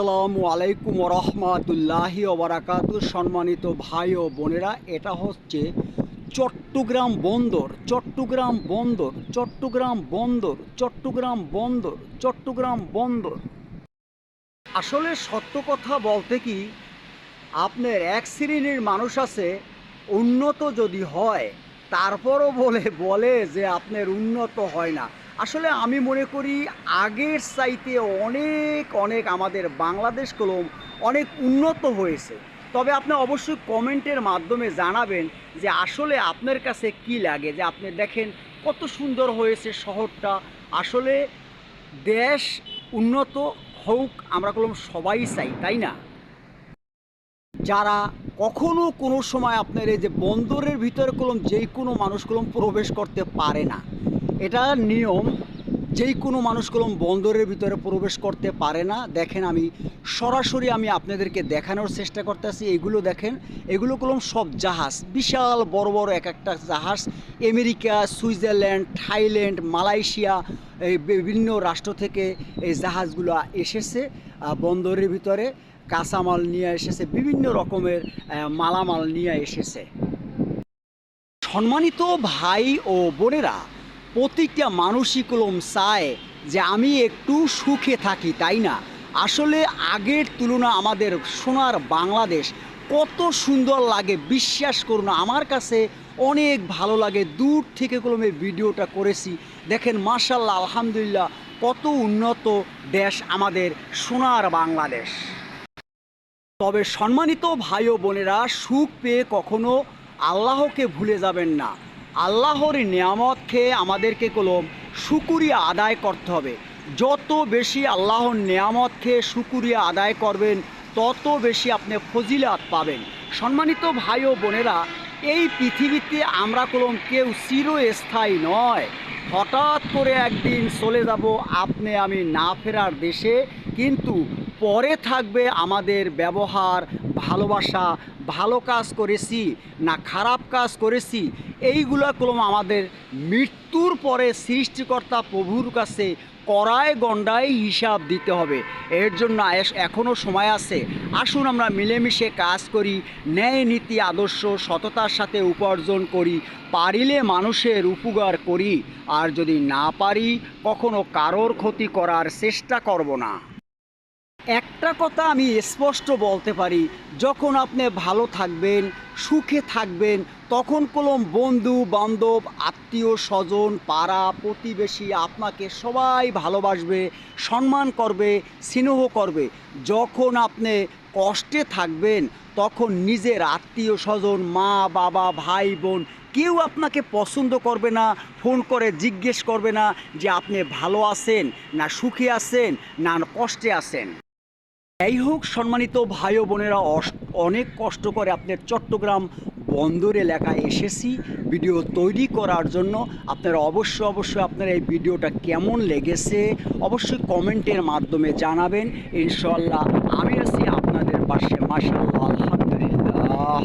আসসালামু আলাইকুম রহমাতুল্লাহি ওবরাকাতু। সম্মানিত ভাই ও বোনেরা, এটা হচ্ছে চট্টগ্রাম বন্দর চট্টগ্রাম বন্দর চট্টগ্রাম বন্দর চট্টগ্রাম বন্দর চট্টগ্রাম বন্দর। আসলে সত্য কথা বলতে কি, আপনার এক শ্রেণির মানুষ আছে, উন্নত যদি হয়, তারপরও বলে বলে যে আপনার উন্নত হয় না। আসলে আমি মনে করি আগের চাইতে অনেক অনেক আমাদের বাংলাদেশ কলম অনেক উন্নত হয়েছে। তবে আপনি অবশ্যই কমেন্টের মাধ্যমে জানাবেন যে আসলে আপনার কাছে কি লাগে? যে আপনি দেখেন কত সুন্দর হয়েছে শহরটা। আসলে দেশ উন্নত হোক, আমরা কলম সবাই চাই, তাই না? যারা কখনো কোনো সময় আপনার এই যে বন্দরের ভিতরে কলম যেই কোনো মানুষ কলম প্রবেশ করতে পারে না। এটা নিয়ম, যেই কোনো মানুষ কলম বন্দরের ভিতরে প্রবেশ করতে পারে না। দেখেন আমি, সরাসরি আমি আপনাদেরকে দেখানোর চেষ্টা করতেছি, এগুলো দেখেন এগুলো কলম সব জাহাজ, বিশাল বড় বড় এক একটা জাহাজ, আমেরিকা, সুইজারল্যান্ড, থাইল্যান্ড, মালয়েশিয়া, এই বিভিন্ন রাষ্ট্র থেকে এই জাহাজগুলো এসেছে বন্দরের ভিতরে কাঁচামাল নিয়ে এসেছে, বিভিন্ন রকমের মালামাল নিয়ে এসেছে। সম্মানিত ভাই ও বোনেরা প্রত্যেকটা মানুষই কলম চায় যে আমি একটু সুখে থাকি, তাই না? আসলে আগের তুলনা আমাদের সোনার বাংলাদেশ কত সুন্দর লাগে, বিশ্বাস করুন। আমার কাছে অনেক ভালো লাগে। দূর থেকে কলমে ভিডিওটা করেছি। দেখেন মার্শাল্লাহ আলহামদুলিল্লাহ, কত উন্নত দেশ আমাদের সোনার বাংলাদেশ। তবে সম্মানিত ভাই ও বোনেরা, সুখ পেয়ে কখনো আল্লাহকে ভুলে যাবেন না। আল্লাহর নিয়ামত খেয়ে আমাদেরকে কলম শুকুরিয়া আদায় করতে হবে। যত বেশি আল্লাহর নিয়ামত খেয়ে শুকুরিয়া আদায় করবেন, তত বেশি আপনি ফজিলাত পাবেন। সম্মানিত ভাই ও বোনেরা, এই পৃথিবীতে আমরা কলম কেউ চিরস্থায়ী নয়। হঠাৎ করে একদিন চলে যাব আপনি আমি না ফেরার দেশে, কিন্তু পরে থাকবে আমাদের ব্যবহার, ভালোবাসা, ভালো কাজ করেছি না খারাপ কাজ করেছি, এইগুলো কলম আমাদের মৃত্যুর পরে সৃষ্টিকর্তা প্রভুর কাছে কড়ায় গণ্ডায় হিসাব দিতে হবে। এর জন্য এখনও সময় আছে। আসুন আমরা মিলেমিশে কাজ করি, ন্যায় নীতি, আদর্শ, সততার সাথে উপার্জন করি, পারিলে মানুষের উপকার করি। আর যদি না পারি, কখনো কারোর ক্ষতি করার চেষ্টা করব না। একটা কথা আমি স্পষ্ট বলতে পারি, যখন আপনি ভালো থাকবেন, সুখে থাকবেন, তখন কলম বন্ধু, বান্ধব, আত্মীয় স্বজন, পাড়া, প্রতিবেশী আপনাকে সবাই ভালোবাসবে, সম্মান করবে, স্নেহ করবে। যখন আপনি কষ্টে থাকবেন, তখন নিজের আত্মীয় স্বজন, মা, বাবা, ভাই, বোন কেউ আপনাকে পছন্দ করবে না, ফোন করে জিজ্ঞেস করবে না যে আপনি ভালো আছেন না সুখে আছেন না কষ্টে আছেন। যাই হোক সম্মানিত ভাই বোনেরা অনেক কষ্ট করে আপনার চট্টগ্রাম বন্দর এলাকা এসেছি ভিডিও তৈরি করার জন্য। আপনারা অবশ্যই অবশ্যই আপনার এই ভিডিওটা কেমন লেগেছে অবশ্যই কমেন্টের মাধ্যমে জানাবেন। ইনশাল্লাহ আমি আছি আপনাদের পাশে মাসাল্লাহ আলহামদুলিল্লাহ।